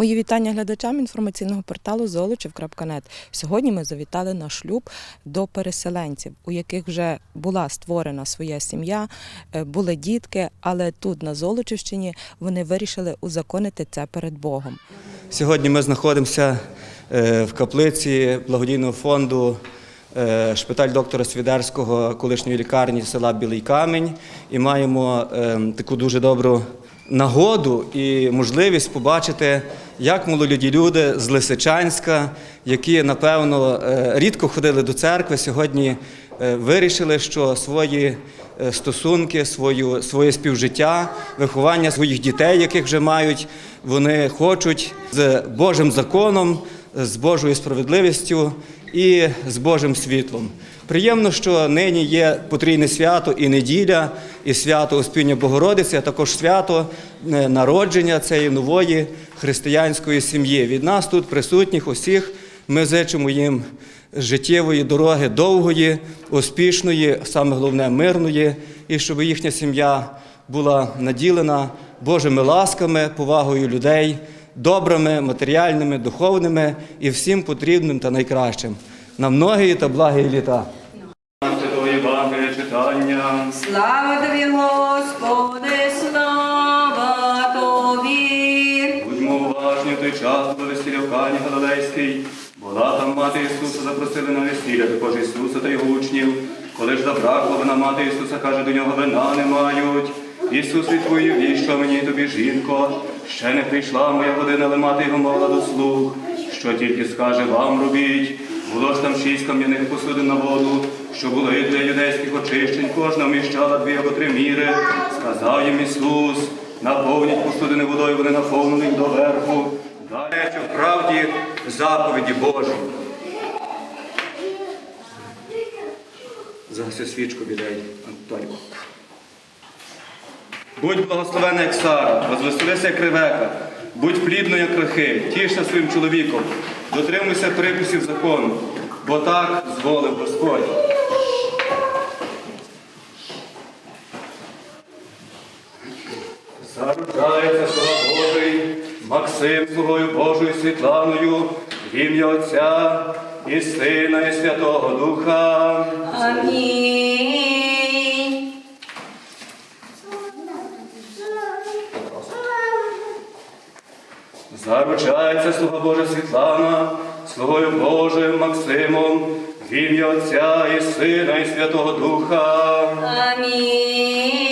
Мої вітання глядачам інформаційного порталу Золочів.нет. Сьогодні ми завітали на шлюб до переселенців, у яких вже була створена своя сім'я, е, були дітки, але тут, на Золочівщині, вони вирішили узаконити це перед Богом. Сьогодні ми знаходимося е, в каплиці благодійного фонду е, шпиталь доктора Свідерського колишньої лікарні села Білий Камінь і маємо е, таку дуже добру нагоду і можливість побачити, як молоді люди з Лисичанська, які напевно е, рідко ходили до церкви, сьогодні е, вирішили, що свої е, стосунки, свою, своє співжиття, виховання своїх дітей, яких вже мають, вони хочуть з Божим законом, з Божою справедливістю і з Божим світлом. Приємно, що нині є потрійне свято і неділя, і свято Успіння Богородиці, а також свято е, народження цієї нової християнської сім'ї. Від нас тут присутніх усіх ми зичимо їм життєвої дороги довгої, успішної, саме головне мирної, і щоб їхня сім'я була наділена Божими ласками, повагою людей, добрими, матеріальними, духовними і всім потрібним та найкращим. На многії та благі літа. Читання. Слава тобі, Господи, слава тобі. Будьмо уважні в той час до весілля в Кані Галилейській. Була там мати Ісуса, запросили на весілля, також Ісуса та його учнів. Коли ж забракло вина мати Ісуса, каже, до нього вина не мають. Ісус відповів, що мені тобі, жінко, ще не прийшла моя година, але мати його мовила до слух. Що тільки скаже вам робіть. Було ж там шість кам'яних посудин на воду, що були для юдейських очищень, кожна вміщала дві або три міри. Сказав їм Ісус, наповніть посудини водою, вони наповнили їх доверху. Далі в правді заповіді Божі. Загаси свічку віддай, Антонько. Будь благословена, як Сара, возвеселися, як Ревека, будь плідною, як Рахиль, тішся своїм чоловіком, дотримуйся приписів закону, бо так зволив Господь. Заручається слава Божий, Максим слугою Божою Світланою, в ім'я Отця і Сина, і Святого Духа. Амінь. Заручається слуга Божа Світлана, слугою Божим Максимом, в ім'я Отця і Сина, і Святого Духа. Амінь.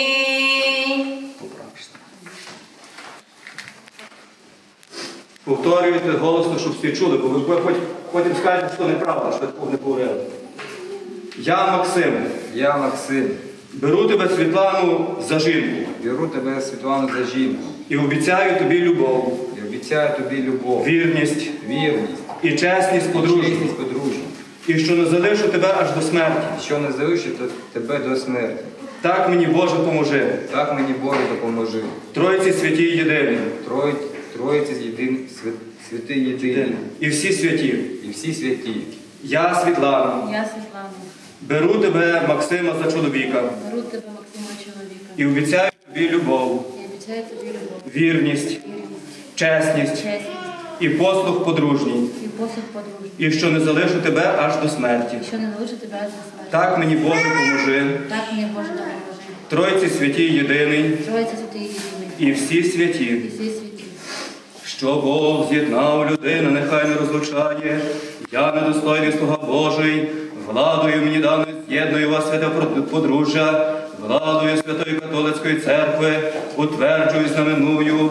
Повторюйте голосно, щоб всі чули, бо ви хоч- потім скажете, що неправда, що такого не говорили. Я, Максим, Я Максим, беру тебе Світлану за жінку беру тебе Світлану за жінку і обіцяю тобі любов, обіцяю тобі любов, вірність вірність, і чесність подружжя, чесність подружжя, і що не залишу тебе аж до смерті. що не залишу тебе до смерті. Так мені Боже поможи. Так мені Боже допоможи. Тройці святі єдині. Трой, Троїці єдин, свят, святий єдиний І всі святі. і всі святі. Я, Світлана, Я Світлана, беру тебе, Максима, за чоловіка беру тебе Максима чоловіка і обіцяю тобі любов, і обіцяю тобі любов, вірність, вірність, чесність чесність і послух подружній, і посуд подружній, і що не залишу тебе аж до смерті. що не залишу тебе аж до смерті. Так мені Боже поможи. Так мені Боже допоможе. Тройці святі єдиний Троїця святий єдиний і всі святі. і всі святі. Що Бог з'єднав людина, нехай не розлучає. Я недостойний слуга Божий, владою мені даною з'єдную вас святе подружжя, владою Святої Католицької церкви, утверджую знаменую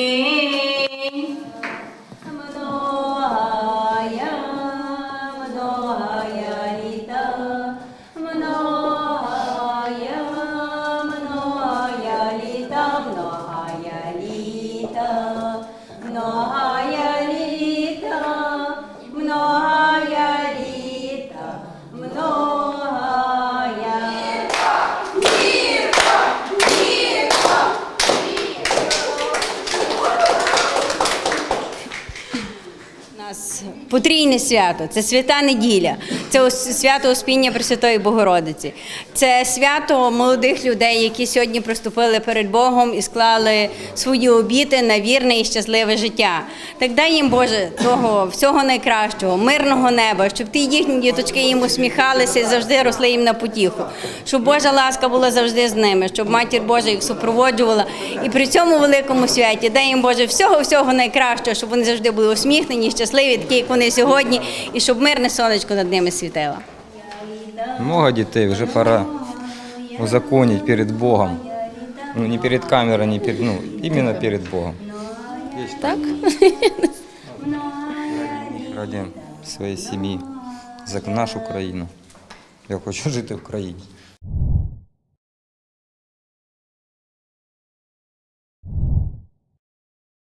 Потрійне свято, це свята неділя. Це свято Успіння Пресвятої Богородиці. Це свято молодих людей, які сьогодні приступили перед Богом і склали свої обіти на вірне і щасливе життя. Так дай їм Боже того всього найкращого, мирного неба, щоб ті їхні діточки їм усміхалися і завжди росли їм на потіху. Щоб Божа ласка була завжди з ними, щоб матір Божа їх супроводжувала. І при цьому великому святі дай їм Боже всього всього найкращого, щоб вони завжди були усміхнені, щасливі, такі як вони сьогодні, і щоб мирне сонечко над ними світило. Много дітей, вже пора узаконить перед Богом. Ну, не перед камерой, не перед, ну, именно перед Богом. Так? Ради своєї сім'ї, за нашу країну. Я хочу жити в країні.